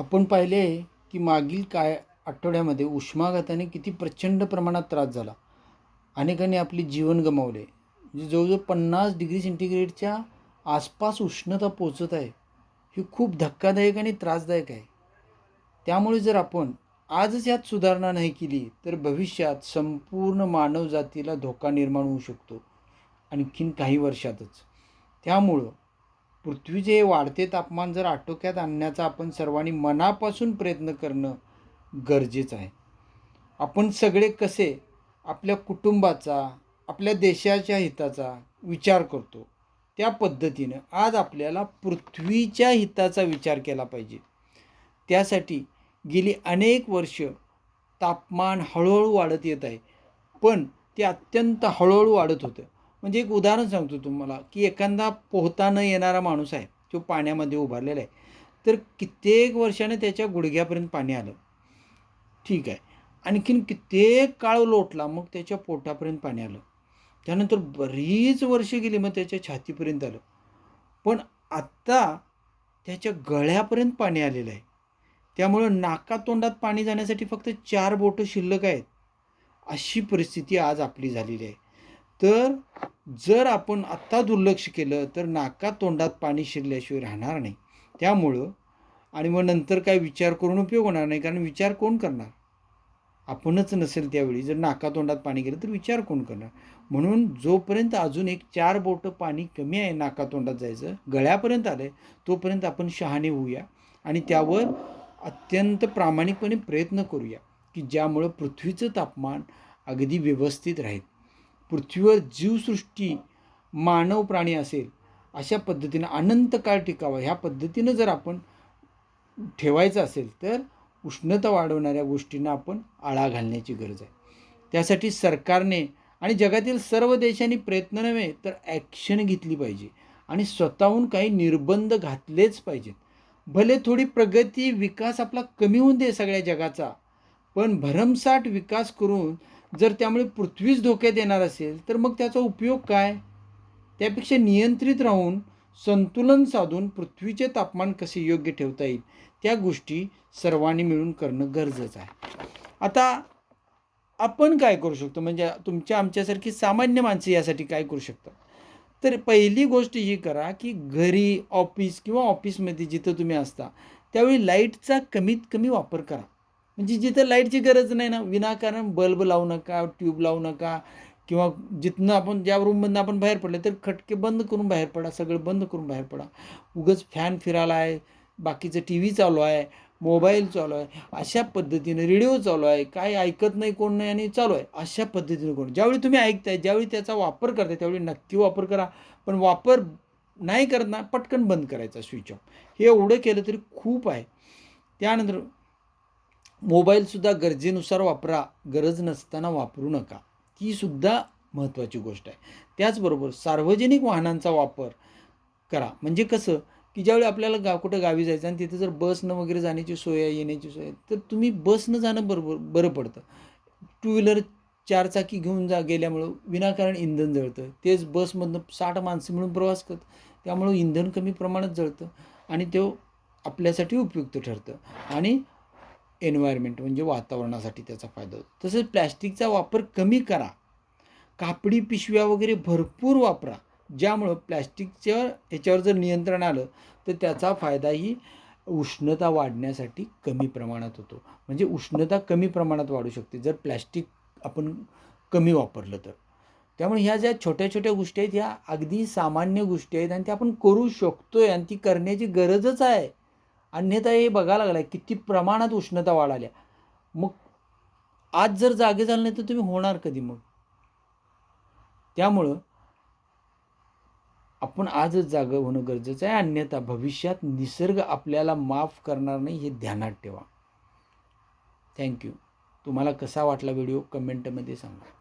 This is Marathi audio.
आपण पाहिले आहे की मागील काय आठवड्यामध्ये उष्माघाताने किती प्रचंड प्रमाणात त्रास झाला. अनेकांनी आपले जीवन गमावले. म्हणजे जवळजवळ पन्नास डिग्री सेंटीग्रेडच्या आसपास उष्णता पोचत आहे ही खूप धक्कादायक आणि त्रासदायक आहे. त्यामुळे जर आपण आजच यात सुधारणा नाही केली तर भविष्यात संपूर्ण मानवजातीला धोका निर्माण होऊ शकतो आणखीन काही वर्षातच. त्यामुळं पृथ्वीचे हे वाढते तापमान जर आटोक्यात आणण्याचा आपण सर्वांनी मनापासून प्रयत्न करणं गरजेचं आहे. आपण सगळे कसे आपल्या कुटुंबाचा आपल्या देशाच्या हिताचा विचार करतो त्या पद्धतीनं आज आपल्याला पृथ्वीच्या हिताचा विचार केला पाहिजे. त्यासाठी गेली अनेक वर्ष तापमान हळूहळू वाढत येत आहे. पण ते अत्यंत हळूहळू वाढत होतं. म्हणजे एक उदाहरण सांगतो तुम्हाला की एखादा पोहता न येणारा माणूस आहे तो पाण्यामध्ये उभारलेला आहे तर कित्येक वर्षाने त्याच्या गुडघ्यापर्यंत पाणी आलं. ठीक आहे. आणखीन कित्येक काळ लोटला मग त्याच्या पोटापर्यंत पाणी आलं. त्यानंतर बरीच वर्षे गेली मग त्याच्या छातीपर्यंत आलं. पण आत्ता त्याच्या गळ्यापर्यंत पाणी आलेलं आहे. त्यामुळं नाकातोंडात पाणी जाण्यासाठी फक्त चार बोटं शिल्लक आहेत. अशी परिस्थिती आज आपली झालेली आहे. तर जर आपण आत्ता दुर्लक्ष केलं तर नाकात तोंडात पाणी शिरल्याशिवाय राहणार नाही. त्यामुळं आणि मग नंतर काय विचार करून उपयोग होणार नाही कारण विचार कोण करणार? आपणच नसेल त्यावेळी. जर नाकातोंडात पाणी गेलं तर विचार कोण करणार? म्हणून जोपर्यंत अजून एक चार बोटं पाणी कमी आहे नाकातोंडात जायचं गळ्यापर्यंत आलं आहे तोपर्यंत आपण शहाणे होऊया आणि त्यावर अत्यंत प्रामाणिकपणे प्रयत्न करूया की ज्यामुळं पृथ्वीचं तापमान अगदी व्यवस्थित राहील. पृथ्वीवर जीवसृष्टी मानव प्राणी असेल अशा पद्धतीनं अनंत काळ टिकावा ह्या पद्धतीनं जर आपण ठेवायचं असेल तर उष्णता वाढवणाऱ्या गोष्टींना आपण आळा घालण्याची गरज आहे. त्यासाठी सरकारने आणि जगातील सर्व देशांनी प्रयत्न नव्हे तर ॲक्शन घेतली पाहिजे आणि स्वतःहून काही निर्बंध घातलेच पाहिजेत. भले थोडी प्रगती विकास आपला कमी होऊन दे सगळ्या जगाचा पण भरमसाठ विकास करून जर त्यामुळे पृथ्वीच धोक्यात येणार असेल तर मग त्याचा उपयोग काय? त्यापेक्षा नियंत्रित राहून संतुलन साधून पृथ्वीचे तापमान कसे योग्य ठेवता येईल त्या गोष्टी सर्वांनी मिळून करणं गरजेचं आहे. आता आपण काय करू शकतो? म्हणजे तुमच्या आमच्यासारखी सामान्य माणसं यासाठी काय करू शकतात? तर पहिली गोष्ट ही करा की घरी ऑफिस किंवा ऑफिसमध्ये जिथं तुम्ही असता त्यावेळी लाईटचा कमीत कमी वापर करा. म्हणजे जिथं लाईटची गरज नाही ना विनाकारण बल्ब लावू नका ट्यूब लावू नका किंवा जिथनं आपण ज्या रूममधनं आपण बाहेर पडले तर खटके बंद करून बाहेर पडा सगळं बंद करून बाहेर पडा. उगच फॅन फिरायला आहे बाकीचं टी व्ही चालू आहे मोबाईल चालू आहे अशा पद्धतीने रेडिओ चालू आहे काय ऐकत नाही कोण नाही आणि चालू आहे अशा पद्धतीने कोण ज्यावेळी तुम्ही ऐकताय ज्यावेळी त्याचा वापर करताय त्यावेळी नक्की वापर करा पण वापर नाही करत ना पटकन बंद करायचा स्विच ऑफ. हे एवढं केलं तरी खूप आहे. त्यानंतर मोबाईलसुद्धा गरजेनुसार वापरा गरज नसताना वापरू नका. ती सुद्धा महत्त्वाची गोष्ट आहे. त्याचबरोबर सार्वजनिक वाहनांचा वापर करा. म्हणजे कसं की ज्यावेळी आपल्याला गाव कुठं गावी जायचं आणि तिथं जर बसनं वगैरे जाण्याची सोय आहे येण्याची सोय आहे तर तुम्ही बसनं जाणं बरोबर बरं पडतं. टू व्हीलर चारचाकी घेऊन जा गेल्यामुळं विनाकारण इंधन जळतं. तेच बसमधनं साठ माणसं मिळून प्रवास करतं त्यामुळं इंधन कमी प्रमाणात जळतं आणि तो आपल्यासाठी उपयुक्त ठरतं. आणि एन्व्हायरमेंट म्हणजे वातावरणासाठी त्याचा फायदा होतो. तसंच प्लॅस्टिकचा वापर कमी करा. कापडी पिशव्या वगैरे भरपूर वापरा. ज्यामुळं प्लॅस्टिकच्या ह्याच्यावर जर नियंत्रण आलं तर त्याचा फायदाही उष्णता वाढण्यासाठी कमी प्रमाणात होतो. म्हणजे उष्णता कमी प्रमाणात वाढू शकते जर प्लॅस्टिक आपण कमी वापरलं तर. त्यामुळे ह्या ज्या छोट्या छोट्या गोष्टी आहेत ह्या अगदी सामान्य गोष्टी आहेत आणि त्या आपण करू शकतो आहे आणि ती करण्याची गरजच आहे. अन्यथा हे बघायला लागलं आहे किती प्रमाणात उष्णता वाढाल्या. मग आज जर जागे झालं नाही तर तुम्ही होणार कधी मग? त्यामुळं आपण आजच जागं होणं गरजेचं आहे अन्यथा भविष्यात निसर्ग आपल्याला माफ करणार नाही हे ध्यानात ठेवा. थँक्यू तुम्हाला कसा वाटला व्हिडिओ कमेंटमध्ये सांगा.